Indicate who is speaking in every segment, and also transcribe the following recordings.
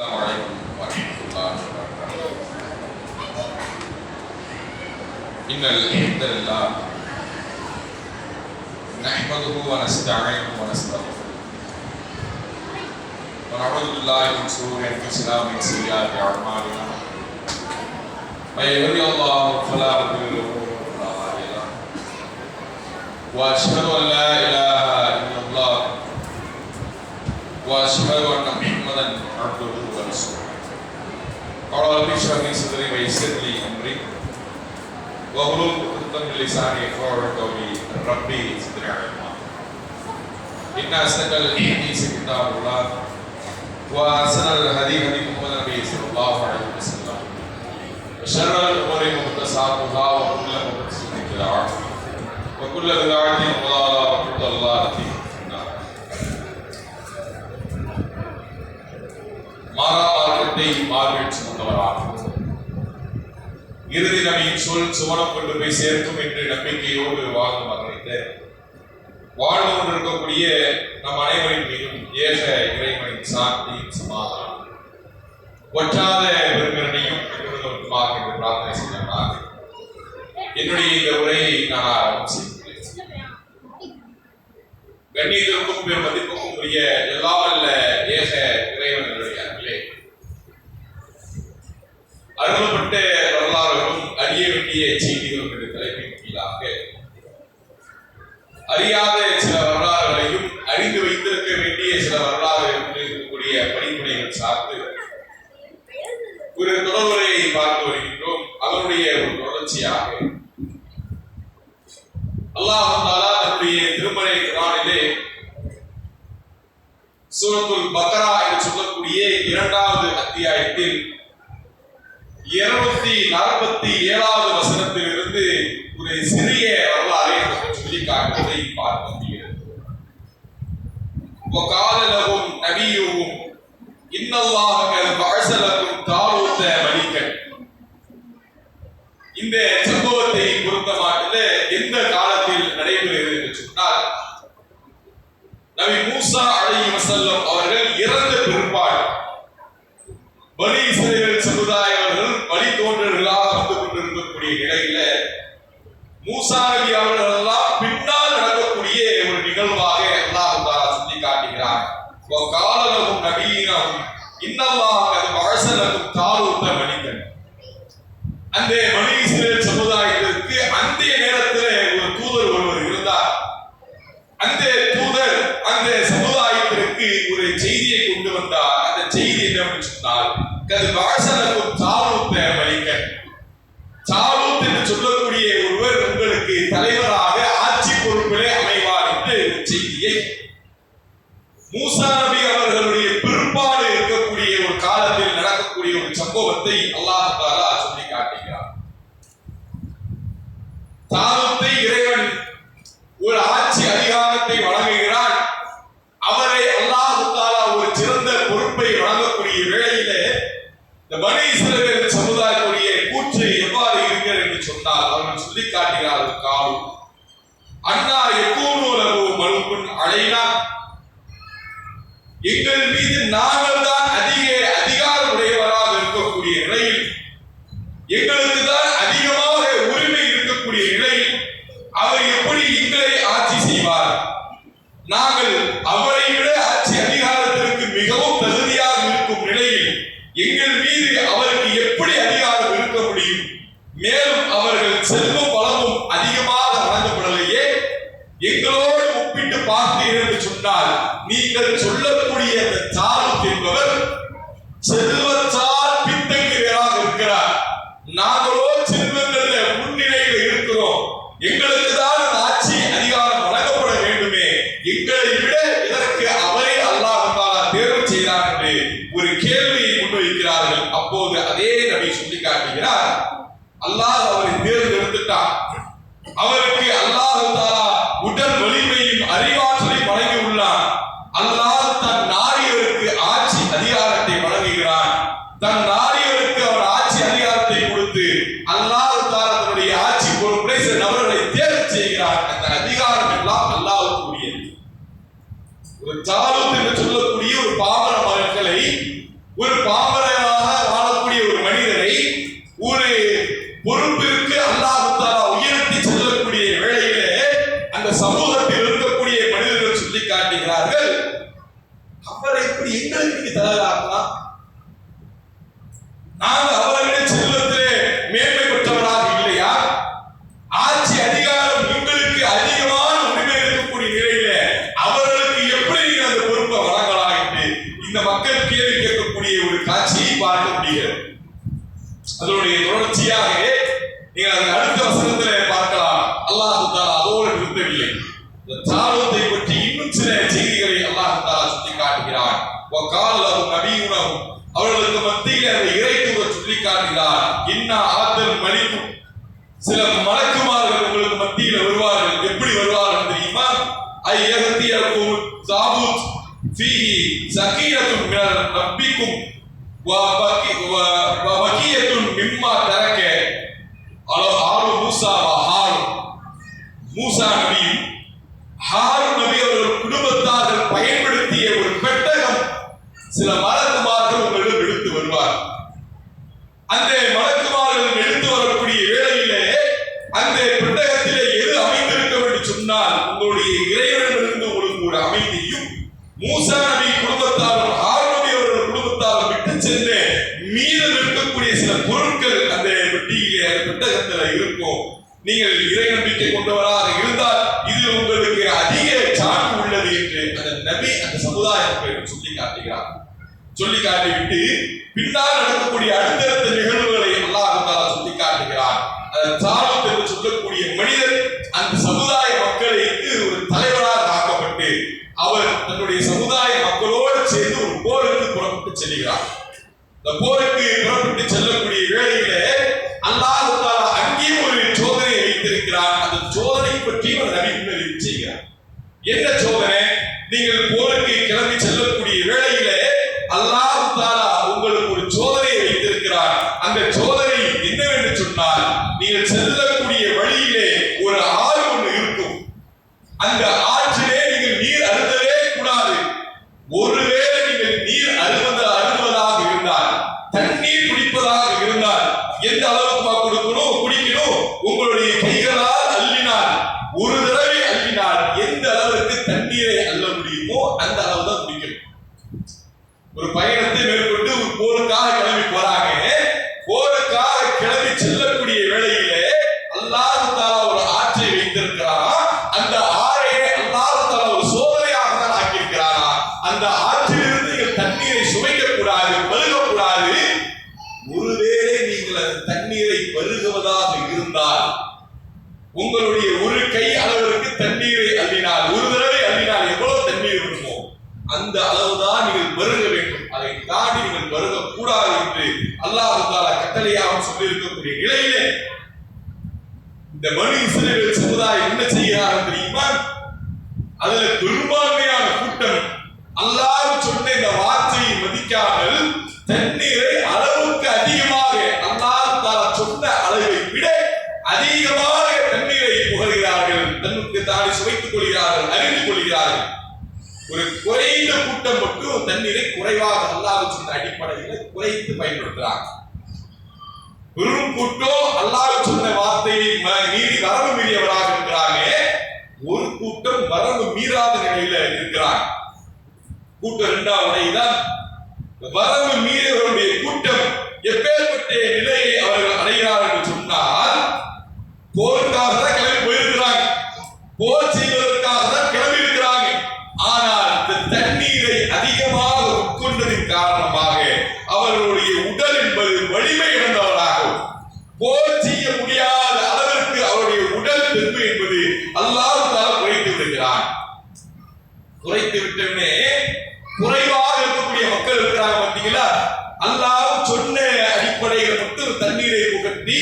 Speaker 1: السلام عليكم ورحمة الله وبركاته. إن الحمد لله نحمده ونستعينه ونستغفره. ونعوذ بالله من شرور أنفسنا ومن سيئات أعمالنا. من يهدي الله فلا مضل له ولا هادي له. وأشهد أن لا إله إلا الله. وأشهد أن محمدا عبده قال رب اشرح لي صدري ويسر لي أمري. واغلل عقدة من لساني يفقهوا قولي ربي زدني علما. إن أصدق الحديث كتاب الله. وأحسن الهدي هدي محمد النبي صلى الله عليه وسلم. وشر الأمور محدثاتها وكل محدثه بدعه وكل بدعة ضلاله وكل ضلالة. மாறா மார்க்கத்தை மார்க்கெட் சுமந்தவராகும் இறுதி நபியின் சொல் சுவனம் கொண்டு போய் சேர்க்கும் என்று நம்பிக்கையோடு வாழ்ந்து மரணித்த வாழ்ந்து கொண்டிருக்கக்கூடிய நம் அனைவரின் மீதும் ஏக இறைவனின் சாந்தியும் சமாதானம் ஒற்றாத பெருமிரனையும் பெற்றுவதற்குமாக என்று பிரார்த்தனை செய்யலாம் என்னுடைய இந்த உரையை நான் ஆரம்பம் செய்கிறேன் கண்ணியத்திற்கும் மதிப்புக்கும் உரிய எல்லா வல்ல ஏக அருளப்பட்ட வரலாறுகளும் அறிய வேண்டிய செய்திகளும் என்ற தலைப்பின் கீழாக அறியாத சில வரலாறுகளையும் அறிந்து வைத்திருக்க வேண்டிய சில வரலாறுகள் இருக்கக்கூடிய படிப்புரைகள் சார்ந்து ஒரு தொடர்புரையை பார்த்து வருகின்றோம். அதனுடைய ஒரு தொடர்ச்சியாக அல்லாஹ் தன்னுடைய திருமலை குரானிலே சூரத்துல் பக்கரா என்று சொல்லக்கூடிய இரண்டாவது அத்தியாயத்தில் இருநூத்தி நாற்பத்தி ஏழாவது வசனத்திலிருந்து ஒரு சிறிய வரலாறை நமக்கு சொல்லி காட்டுவதை பார்க்க முடிகிறது وقال لهم نبيهم إن الله قد بعث لكم طالوت ملكا இந்த சம்பவத்தை பொறுத்த மாட்டில் எந்த காலத்தில் நடைபெறுகிறது என்று சொன்னால் நபி மூசா அலைஹி வஸல்லம் அவர்கள் இறந்த பிற்பாடு பனி இஸ்ரேல் சமுதாயவர்கள் வழித்தோன்றர்களாக வந்து கொண்டிருக்கக்கூடிய நிலையில மூசா நபி அவர்கள் எல்லாம் பின்னால் நடக்கக்கூடிய ஒரு நிகழ்வாக அல்லாஹ் தாலா சொல்லி காட்டுகிறார் காலலகும் நபீனகும் இன்னமாக அது வழசலகும் தாரூத்த மனிதன். அந்த மனித சமுதாயத்திற்கு அந்த நேரத்தில் ஒரு தூதர் ஒருவர் இருந்தார். அந்த தூதர் அந்த சமுதாயத்திற்கு ஒரு செய்தியை கொண்டு வந்தார். சொல்லக்கூடிய ஒருவர் உங்களுக்கு தலைவராக ஆட்சி பொறுப்பிலே அமைவார் என்று செய்தியை. மூசா நபி அவர்களுடைய பிற்பாடு இருக்கக்கூடிய ஒரு காலத்தில் நடக்கக்கூடிய ஒரு சம்பவத்தை அல்லாஹ் தாலா சொல்லி காட்டுகிறார். தாவத்தை இறைவன் ஒரு ஆட்சி அதிகாரத்தை வழங்குகிறான் அவரை அல்லாஹ் தாலா ஒரு சிறந்த பொறுப்பை வழங்கக்கூடிய வேளையிலே இந்த பனி இஸ்ரவேல் சமுதாயத்துடைய கூற்று எவ்வாறு இருக்கிறது என்று சொன்னால் அவர்கள் சொல்லி காட்டுகிறார்கள் காலும் அண்ணா எக்கூனூலகு மலுக்குன் எங்கள் மீது நாங்கள் தான் அதிக அதிகாரம் உடையவராக இருக்கக்கூடிய நிலையில் எங்களுக்கு என்றால் நீங்கள் சொல்லக்கூடிய அந்த சாரம் என்பவர் செல்வத்தால் பின்தங்கியவராக இருக்கிறார். நாங்களோ செல்வங்கள்ல முன்னிலையில் இருக்கிறோம். எங்களுக்கு தான் ஆட்சி அதிகாரம் வழங்கப்பட வேண்டுமே. எங்களை விட இதற்கு அவரே அல்லாஹ் தேர்வு செய்தார் என்று ஒரு கேள்வியை முன்வைக்கிறார்கள். அப்போது அதே நபி சொல்லி காட்டுகிறார் அல்லாஹ் அவரை தேர்ந்தெடுத்துட்டான். அவருக்கு அல்லாஹ் தாலா உடல் வலிமையும் அறிவாற்றலையும் அல்லாஹ் தன் நாடியவருக்கு ஆட்சி அதிகாரத்தை வழங்குகிறான் தன் நாடியவருக்கு அவர் ஆட்சி அதிகாரத்தை கொடுத்து அல்லாஹ் தாலா தன்னுடைய ஆட்சி பொறுப்பை சில நபர்களை தேர்வு செய்கிறார் அந்த அதிகாரம் எல்லாம் அல்லாஹ்வுக்கு உரியது ஒரு ஜாலூத் என்று சொல்லக்கூடிய ஒரு பாமர மக்களை ஒரு பாமரராக வாழக்கூடிய ஒரு மனிதரை ஒரு பொறுப்பிற்கு அல்லாஹ் தஆலா உயர்த்தி செல்லக்கூடிய வேளையிலே அந்த சமூகத்தில் இருக்கக்கூடிய மனிதர்கள் சொல்லி காட்டுகிறார்கள் அவரை இப்படி எங்களுக்கு நீங்க தலைவராக்கலாம் நாங்கள் அவர்களை செல்வத்திலே மேன்மை பெற்றவராக இல்லையா? ஆட்சி அதிகாரம் உங்களுக்கு அதிகமான உரிமை இருக்கக்கூடிய நிலையில அவர்களுக்கு எப்படி நீங்கள் அந்த பொறுப்பை வழங்கலாம் என்று இந்த மக்கள் கேள்வி கேட்கக்கூடிய ஒரு காட்சியை பார்க்க முடிகிறது. அதனுடைய தொடர்ச்சியாக நீங்கள் அதன் அடுத்த வசனத்திலே பார்க்கலாம். அல்லாஹ் தாலா அதோடு நிறுத்தவில்லை. இந்த தாவத்தை பற்றி இன்னும் சில செய்திகளை அல்லாஹ் தாலா சுட்டி காட்டுகிறான் காலம் நபியுணவும் அவர்களுக்கு மத்தியில் அந்த இறை தூர சொல்லி காட்டினார் இன்னா ஆதல் மலிவு சில மலக்குமார்கள் உங்களுக்கு மத்தியில் வருவார்கள். எப்படி வருவார்கள் தெரியுமா? ஐ ஏகத்தியக்கும் தாபூத் ஃபீஹி சகீரத்தும் மினர் நம்பிக்கும். வ பக்கி வ பக்கியத்தும் மிம்மா தரக்கே. சொன்னால் உங்களுடைய இறைவனிடமிருந்து உங்களுக்கு ஒரு அமைதியும் மூசா நபி குடும்பத்தாரும் ஹாரூன் அவர்கள் குடும்பத்தாரும் விட்டு சென்று மீதம் இருக்கக்கூடிய சில பொருட்கள் அந்த பெட்டியிலே அந்த பெட்டகத்துல இருக்கும். நீங்கள் இறை நம்பிக்கை கொண்டவராக இருந்தால் இது உங்களுக்கு அதிக சான்று உள்ளது என்று அந்த நபி அந்த சமுதாயத்தை சொல்லி காட்டுகிறார். சொல்லி காட்டிவிட்டு பின்னால் நடக்கக்கூடிய அடுத்த நிகழ்வுகளை அல்லாஹ் தஆலா சொல்லி காட்டுகிறார் அந்த தாவத் என்று சொல்லக்கூடிய மனிதர் அந்த சமுதாய மக்களுக்கு ஒரு தலைவராக ஆக்கப்பட்டு அவர் தன்னுடைய சமுதாய மக்களோடு சேர்ந்து ஒரு போருக்கு புறப்பட்டு செல்கிறார் இந்த போருக்கு புறப்பட்டு செல்லக்கூடிய வேளையிலே அல்லாஹால தஆலா அங்கேயும் ஒரு சோதனை வைத்திருக்கிறார் அந்த சோதனை பற்றி ஒரு நபி முன்னறிவிப்பு செய்கிறார். என்ன சோதனை? ஒரு பயணத்தை கட்டளையாக சொல்லி இருக்கக்கூடிய நிலையிலே இந்த மனு இஸ்ரேல் சமுதாயம் என்ன செய்கிறார்கள் தெரியுமா அதுல பெரும்பான்மையான கூட்டம் அல்லாஹ் சொன்ன இந்த வார்த்தையை மதிக்காமல் தண்ணீரை அளவுக்கு அதிகமாக அல்லாஹ் தாலா சொன்ன அளவை விட அதிகமாக தண்ணீரை புகழ்கிறார்கள் தன்னுக்கு தானே சுவைத்துக் கொள்கிறார்கள் அறிந்து கொள்கிறார்கள். ஒரு குறைந்த கூட்டம் மட்டும் தண்ணீரை குறைவாக அல்லாஹ் சொன்ன அடிப்படையில் குறைத்து பயன்படுத்துறாங்க வெறும் கூட்டம் அல்லாஹ் சொன்ன வார்த்தையை மீறி வரவு மீறியவராக இருக்கிறாங்க ஒரு கூட்டம் வரவு மீறாத நிலையில இருக்கிறாங்க கூட்டம் இரண்டாவது தான் வரவு மீறியவருடைய கூட்டம் எப்பேற்பட்ட நிலையை அவர்கள் அடைகிறார் என்று சொன்னால் போருக்காக தான் கிளம்பி போயிருக்கிறாங்க. போர் செய்வதற்காக தான் கிளம்பி இருக்கிறாங்க. ஆனால் இந்த தண்ணீரை அதிகமாக உட்கொண்டதின் காரணமாக அவர்களுடைய உடல் என்பது வலிமை இழந்தவராகும் போர் செய்ய முடியாத அளவிற்கு அவருடைய உடல் தெம்பு என்பது அல்லாஹ் குறைத்து விடுகிறான். குறைத்து விட்டவுடனே குறைவாக இருக்கக்கூடிய மக்கள் இருக்கிறாங்க பார்த்தீங்களா? அல்லாஹ் சொன்ன அடிப்படையில் மட்டும் தண்ணீரை புகட்டி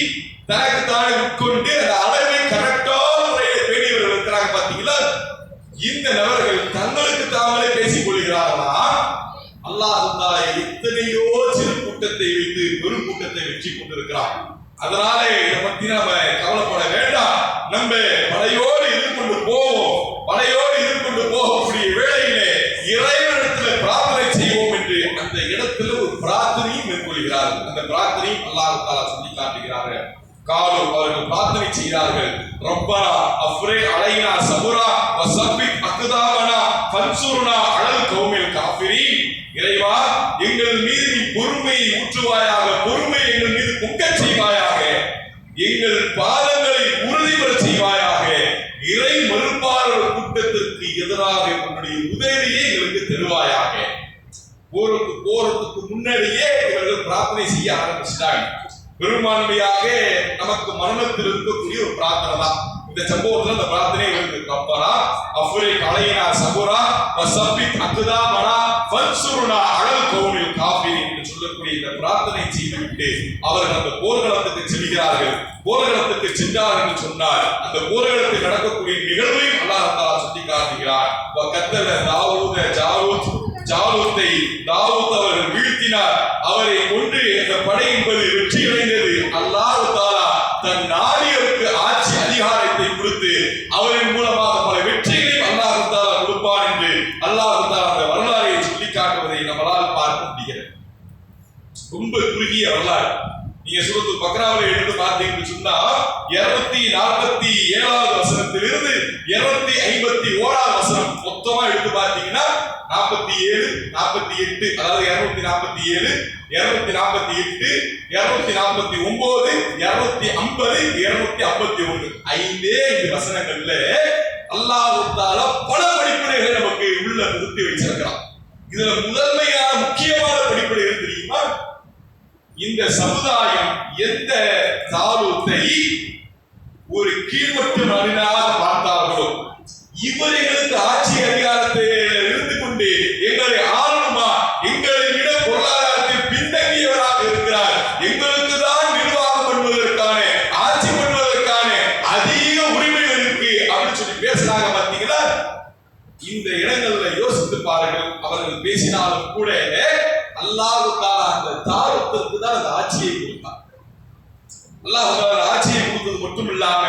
Speaker 1: தனக்கு தானே உட்கொண்டு அந்த அளவை கரெக்டான முறையில் பேணியவர்கள் இருக்கிறாங்க பார்த்தீங்களா? இந்த நபர்கள் தங்களுக்கு தாங்களே பேசிக் கொள்கிறார்களா? அல்லாஹ் எத்தனையோ சிறு கூட்டத்தை வைத்து பெரும் கூட்டத்தை வெற்றி கொண்டிருக்கிறான். அதனால இதை பத்தி நம்ம கவலைப்பட வேண்டாம். நம்ம படையோடு எதிர்கொண்டு போவோம். படையோடு எதிர்கொண்டு போகக்கூடிய வேளையிலே இறைவனிடத்துல பிரார்த்தனை செய்வோம் என்று அந்த இடத்துல ஒரு பிரார்த்தனையும் மேற்கொள்கிறார். அந்த பிரார்த்தனையும் அல்லாஹால சொல்லி காட்டுகிறார்கள் காலு அவர்கள் பிரார்த்தனை செய்கிறார்கள். ரப்பனா அஃப்ரே அலைனா சபுரா வசப்பித் அக்குதாவனா பன்சூர்னா அலல் கௌமில் காஃபிரீன் இறைவா எங்கள் மீது நீ பொறுமையை ஊற்றுவாயாக பொறுமை எங்கள் மீது பொங்கச் செய்வாயாக எங்கள் பாதங்களை உறுதிபெற செய்வாயாக. இறை மறுப்பாளர் கூட்டத்திற்கு எதிராக உன்னுடைய உதவியை எங்களுக்கு தருவாயாக. போருக்கு போறதுக்கு முன்னாடியே இவர்கள் பிரார்த்தனை செய்ய ஆரம்பிச்சிட்டாங்க. பெரும்பான்மையாக நமக்கு மரணத்தில் இருக்கக்கூடிய ஒரு பிரார்த்தனை தான் இந்த சம்பவத்துல அந்த பிரார்த்தனை இருக்கு ரப்பனா அஃப்ரே கலையினா சபுரா வசப்பித் அக்குதா மனா ஃபன்சுருனா அழல் கௌமில் காபி என்று சொல்லக்கூடிய இந்த பிரார்த்தனை செய்துவிட்டு அவர்கள் அந்த போர்க்களத்துக்கு செல்கிறார்கள். போர்க்களத்துக்கு சென்றார் என்று சொன்னார் அந்த போர்க்களத்தில் நடக்கக்கூடிய நிகழ்வையும் அல்லாஹ் தாலா சுட்டி காட்டுகிறார் கத்தல தாவூத ஜாவூத் ஜாவூத்தை தாவூத் அவர்கள் வீழ்த்தினார். அவரை கொண்டு அந்த படை என்பது வெற்றி அடைந்தது அல்லாஹ் தாலா தன் நாடியருக்கு ஆட்சி அதிகாரத்தை கொடுத்து அவரின் மூலமாக பல வெற்றிகளையும் அல்லாஹ் தாலா கொடுப்பான் என்று அல்லாஹ் தாலா அந்த வரலாறை சொல்லி காட்டுவதை நம்மளால் பார்க்க முடிகிறது ரொம்ப குறுகிய வரலாறு. நீங்க சுரத்து பக்ராவில எடுத்து பார்த்தீங்கன்னு சொன்னா இருநூத்தி நாற்பத்தி ஏழாவது வசனத்திலிருந்து இருநூத்தி ஐம்பத்தி ஓராவது வசனம் மொத்தமா எடுத்து பார்த்தீங்கன்னா நாற்பத்தி ஏழு நாற்பத்தி எட்டு அதாவது இருநூத்தி நாற்பத்தி ஏழு இருநூத்தி நாற்பத்தி எட்டு இருநூத்தி நாற்பத்தி ஒன்பது இருநூத்தி ஐம்பது இருநூத்தி ஐம்பத்தி ஒண்ணு. ஐந்தே ஐந்து வசனங்கள்ல அல்லாஹ் பல படிப்பினைகளை நமக்கு உள்ள நிறுத்தி வச்சிருக்கிறான். இதுல முதன்மையான முக்கியமான படிப்படைகள் தெரியுமா? இந்த சமுதாயம் எந்த தாலூத்தை ஒரு கீழ்மட்டு மனிதனாக பார்த்தார்களோ இவர் எங்களுக்கு ஆட்சி அதிகாரத்தை இருந்து கொண்டு எங்களை ஆளுமா எங்களை விட பொருளாதாரத்தில் பின்தங்கியவராக இருக்கிறார். எங்களுக்கு தான் நிர்வாகம் பண்ணுவதற்கான ஆட்சி பண்ணுவதற்கான அதிக உரிமைகள் இருக்கு அப்படின்னு சொல்லி பேசுறாங்க பார்த்தீங்களா? இந்த இடங்கள்ல யோசித்து பாருங்கள். அவர்கள் பேசினாலும் கூட அல்லாவுக்கான அந்த தாரத்திற்கு தான் அந்த ஆட்சியை கொடுத்தான் அல்லாஹ் ஆட்சியை கொடுத்தது மட்டும் இல்லாம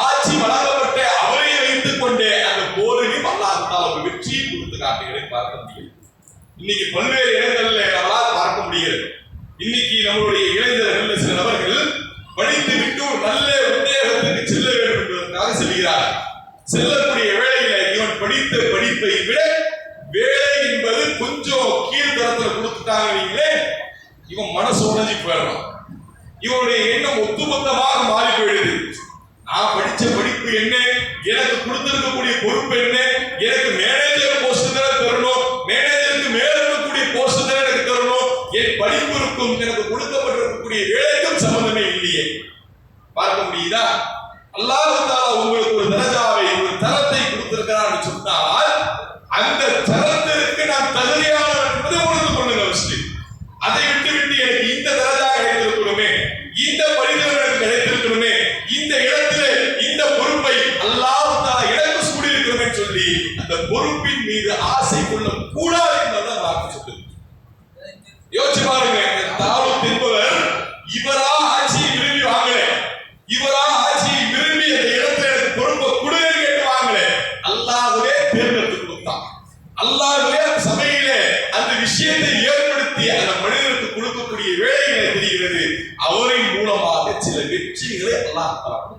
Speaker 1: ஆட்சி வழங்கப்பட்ட அவரை வைத்துக் கொண்டே அந்த போரிலும் அல்லாஹ் ஒரு வெற்றியை கொடுத்து காட்டுகளை பார்க்க முடியும். இன்னைக்கு பல்வேறு இடங்கள்ல நம்மளால் பார்க்க முடிகிறது. இன்னைக்கு நம்மளுடைய இளைஞர்கள் சில நபர்கள் படித்து விட்டு ஒரு நல்ல உத்தியோகத்துக்கு செல்ல வேண்டும் என்பதற்காக செல்கிறார் செல்லக்கூடிய வேளையில இவன் படித்த படிப்பை விட வேலை என்பது கொஞ்சம் கீழ்தரத்துல கொடுத்துட்டாங்க இவன் மனசு உடைஞ்சு போயிடலாம் இவனுடைய எண்ணம் ஒட்டுமொத்தமாக மாறி போயிடுது. நான் படிச்ச படிப்பு என்ன? எனக்கு கொடுத்திருக்கக்கூடிய பொறுப்பு என்ன? எனக்கு மேனேஜர் போஸ்ட் தானே தரணும். மேனேஜருக்கு மேலிருக்கக்கூடிய போஸ்ட் தானே எனக்கு தரணும். என் படிப்பிற்கும் எனக்கு கொடுக்கப்பட்டிருக்கக்கூடிய வேலைக்கும் சம்பந்தமே இல்லையே. பார்க்க முடியுதா? அல்லாஹ் உங்களுக்கு ஒரு தரஜாவை ஒரு தரத்தை கொடுத்திருக்கிறான்னு சொன்னால் அந்த தர நான் தகுதியானவன் என்பதை உணர்ந்து கொள்ளுங்க ஃபர்ஸ்ட் அதை விட்டு விட்டு எனக்கு இந்த தரஜா கிடைத்திருக்கணுமே இந்த படித்தவர் எனக்கு கிடைத்திருக்கணுமே இந்த இடத்திலே இந்த பொறுப்பை அல்லாஹ் தாலா எனக்கு சூடியிருக்கிறோமே இந்த பொறுப்பின் மீது ஆசை கொள்ள கூடாது என்பதுதான் வாக்கு சொல்லுது யோசிச்சு பாருங்க இந்த தாவூத் என்பவர் இவரா ஆட்சியை விரும்பி வாங்கல இவரா ஆட்சியை விரும்பி அந்த இடத்துல எனக்கு பொறுப்பை கொடுங்க கேட்டு வாங்கல அல்லாதவே தேர்ந்தெடுத்து கொடுத்தான். அல்லாதவே அந்த சபையிலே அந்த விஷயத்தை ஏற்படுத்தி அந்த மனிதனுக்கு கொடுக்கக்கூடிய வேலைகளை தெரிகிறது? அவரின் மூலமாக சில வெற்றிகளை அல்லாஹ் தஆலா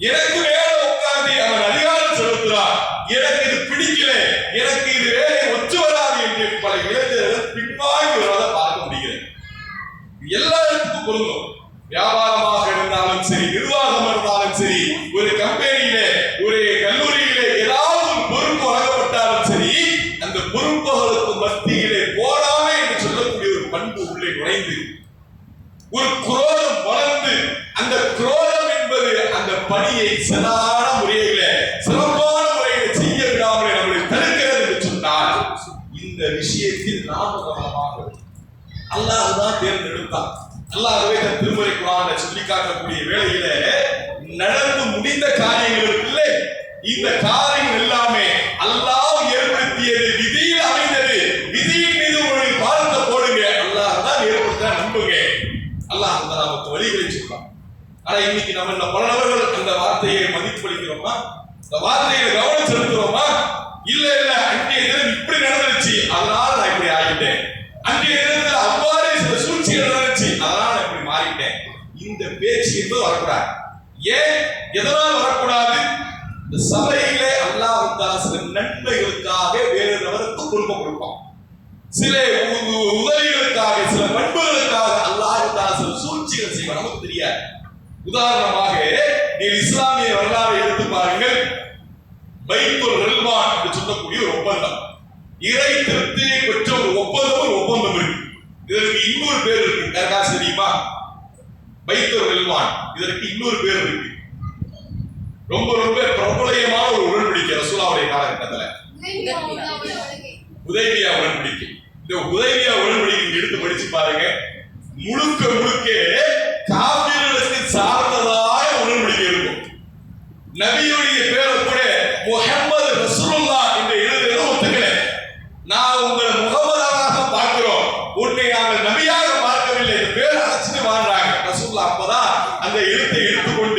Speaker 1: எனக்கு மேல உட்கார்ந்து அவன் அதிகாரம் செலுத்துறான் எனக்கு இது பிடிக்கல. எனக்கு இது வேலை ஒத்து வராது என்று பல இளைஞர்கள் பின்வாங்கி வருவதை பார்க்க முடிகிறது. எல்லாருக்கும் இடத்துக்கும் பொருந்தும் இருந்தாலும் சரி நிர்வாகம் இருந்தாலும் சரி ஒரு கம்பெனியில ஒரு கல்லூரியில ஏதாவது ஒரு பொறுப்பு வழங்கப்பட்டாலும் சரி அந்த பொறுப்புகளுக்கு மத்தியிலே போடாமே என்று சொல்லக்கூடிய ஒரு பண்பு உள்ளே நுழைந்து ஒரு குரோதம் வளர்ந்து அந்த குரோதம் என்பது அந்த பணியை சிறான முறையில சிறப்பான முறையில செய்ய விடாமல் நம்மளை தடுக்கிறது என்று சொன்னால் இந்த விஷயத்தில் நாம கவனமாக இருக்கணும். அல்லாஹ் தான் தேர்ந்தெடுத்தான் அல்லாஹ்வே தன் திருமறை குரானை சொல்லி காட்டக்கூடிய வேளையில நடந்து முடிந்த காரியங்கள் இருக்குல்ல இந்த காரியங்கள் எல்லாமே அல்லாஹ் ஏற்படுத்தியது விதியில் அமைந்தது. விதியின் மீது ஒரு பாலத்தை போடுங்க. அல்லாஹ் தான் ஏற்படுத்த நம்புங்க. அல்லாஹ் அந்த நமக்கு வழிகளை சொல்றான் ஆனா இன்னைக்கு நம்ம இந்த பல நபர்கள் அந்த வார்த்தையை மதிப்பளிக்கிறோமா? இந்த வார்த்தையில கவனம் செலுத்துறோமா? இல்ல இல்ல அன்றைய தினம் இப்படி நடந்துருச்சு. அதனால நான் இப்படி ஆகிட்டேன். அன்றைய தினத்துல அவ்வாறு இந்த பேச்சு என்பது வரக்கூடாது? ஏன் எதனால் வரக்கூடாது? இந்த சபையிலே அல்லாஹ் சில நன்மைகளுக்காக வேறு நபருக்கு பொறுப்பை கொடுப்பான். சில உதவிகளுக்காக சில பண்புகளுக்காக அல்லாஹ் சில சூழ்ச்சிகள் செய்வான். நமக்கு தெரியாது. உதாரணமாக நீ இஸ்லாமிய வரலாறு எடுத்து பாருங்கள். பைத்துல் ரல்வான் என்று சொல்லக்கூடிய ஒரு ஒப்பந்தம். இறை திருப்தியை பெற்ற ஒரு ஒப்பந்தம் ஒரு ஒப்பந்தம் இருக்கு. இதற்கு இன்னொரு பேர் இருக்கு. தெரியுமா? பைத்தர் ரில்வான் இதற்கு இன்னொரு பேர் இருக்கு. ரொம்ப ரொம்ப பிரபலயமான ஒரு உடன்படிக்கை ரசூலாவுடைய காலகட்டத்துல. உதவியா உடன்படிக்கை. இந்த உதவியா உடன்படிக்கை எடுத்து படிச்சு பாருங்க. முழுக்க முழுக்க காவிரிகளுக்கு சார்ந்ததாய உடன்படிக்கை இருக்கும். நபியுடைய பேரை கூட முகமது ரசூலுல்லா என்று எழுதுறது ஒத்துக்கல. நான் உங்களை அப்பதான் அந்த எழுத்தை எடுத்துக்கொண்டு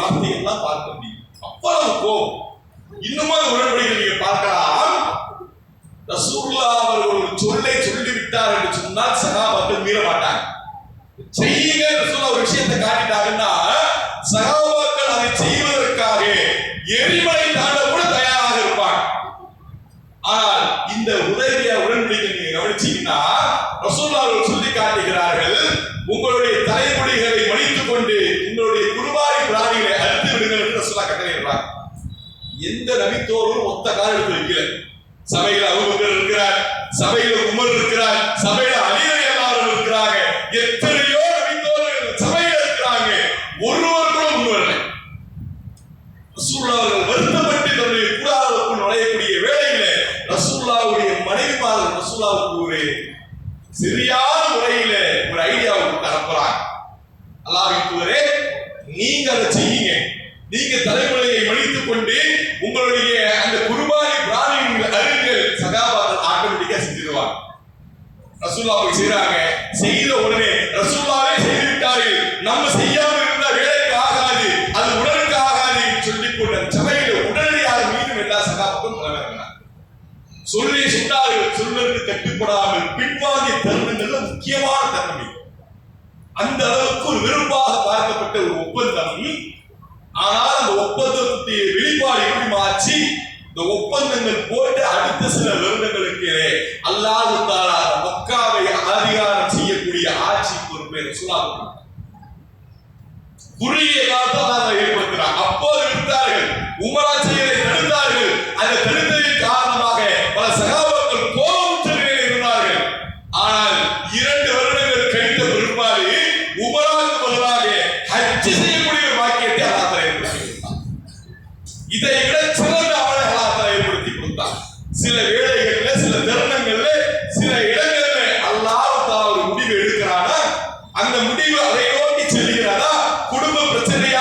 Speaker 1: பேசக்கூடிய வார்த்தையெல்லாம் பார்க்க முடியும். அவ்வளவு கோபம் இன்னுமா உடன்படிகள் நீங்க பார்க்கலாம். ரசூல்லா அவர்கள் ஒரு சொல்லை சொல்லி விட்டார் என்று சொன்னால் சகாபாக்கள் மீற மாட்டாங்க. செய்யுங்க ரசூல்லா ஒரு விஷயத்தை காட்டிட்டாங்கன்னா சகாபாக்கள் அதை செய்வதற்காக எரிமலை தாண்ட கூட தயாராக இருப்பாங்க. ஆனால் இந்த உதவிய உடன்படிக்கை நீங்க கவனிச்சீங்கன்னா ரசூல்லா அவர்கள் சொல்லி காட்டுகிறார்கள் உங்களுடைய தலைமுடிகளை மடித்துக் கொண்டு உங்களுடைய குருபாரி பிராணிகளை அறுத்து விடுங்கள் என்று ரசூல்லா கட்டளையிடுறாங்க எந்த நபித்தோரும் ஒத்த கால் எடுத்து வைக்கல. சபையில அபூபக்கர் இருக்கிறார் சபையில உமர் இருக்கிறார் சபையில அலிரை எல்லாரும் இருக்கிறாங்க. எத்தனையோ நபித்தோர்கள் சபையில இருக்கிறாங்க. ஒருவர் கூட உண்மை ரசூல்லாவர்கள் வருத்தப்பட்டு தன்னுடைய கூடாரத்துக்குள் நுழையக்கூடிய வேலையில ரசூல்லாவுடைய மனைவிமாரர் ரசூல்லாவுக்கு ஒரு சரியான முறையில ஒரு ஐடியாவுக்கு தரப்புறாங்க. அல்லாஹ்வின் தூதரே நீங்க அதை செய்யுங்க. நீங்க தலைமுறையை மடித்துக் கொண்டு உங்களுடைய அந்த குருபானி பிராணியின் அருங்கள் சகாபாதன் ஆட்டோமேட்டிக்கா செஞ்சிருவாங்க. ரசூல்லா போய் செய்யறாங்க செய்த உடனே ரசூல்லாவே செய்து விட்டார்கள் நம்ம செய்யாம இருந்தா வேலைக்கு ஆகாது அது உடலுக்கு ஆகாது சொல்லிக் கொண்ட சபையில உடனடியாக மீண்டும் எல்லா சகாபத்தும் தலைவர்களாங்க சொல்லி சொன்னார்கள். சொல்லுக்கு கட்டுப்படாமல் பின்வாங்கிய தருணங்கள்ல முக்கியமான தருணம் அந்த அளவுக்கு ஒரு வெறுப்பாக பார்க்கப்பட்ட ஒரு ஒப்பந்தம். ஆனால் அந்த ஒப்பந்தத்தை வெளிப்பாடு எப்படி மாற்றி இந்த ஒப்பந்தங்கள் போட்டு அடுத்த சில வருடங்களுக்கு அல்லாது தாலா மக்காவை அதிகாரம் செய்யக்கூடிய ஆட்சி பொறுப்பை ரசூலாவுக்கு குறுகிய காலத்தில் அதை ஏற்படுத்தினார் அப்போது விடுத்தார்கள் உமராட்சி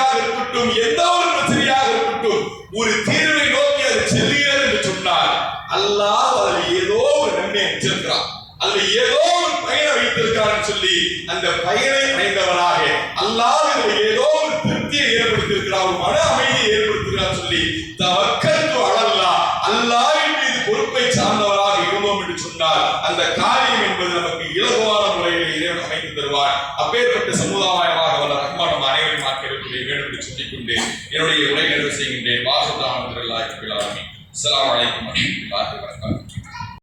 Speaker 1: பிரச்சனையாக இருக்கட்டும் எந்த ஒரு பிரச்சனையாக இருக்கட்டும் ஒரு தீர்வை நோக்கி அது செல்கிறது என்று சொன்னால் அல்லாஹ் அதில் ஏதோ ஒரு நன்மை வச்சிருக்கிறான் அதுல ஏதோ ஒரு பயனை வைத்திருக்கான்னு சொல்லி அந்த பயனை அடைந்தவனாக அல்லாஹ் ஏதோ ஒரு திருப்தியை ஏற்படுத்தியிருக்கிறான் ஒரு மன அமைதியை ஏற்படுத்துகிறான்னு சொல்லி தவக்கல் அளவு சொன்னால் அந்த காரியம் என்பது நமக்கு இலகுவான முறையில் இறைவன் அமைத்து தருவார். அப்பேற்பட்ட சமுதாயமாக வல்ல ரஹ்மான் நம் அனைவரையும் ஆக்கிரக்கூடிய வேண்டும் என்று சொல்லிக்கொண்டு என்னுடைய உரை நிறைவு செய்கின்றேன். வாசுதாமன் அஸ்லாம் வலைக்கம் வரமத்துல்லாஹி வபரகாத்துஹு.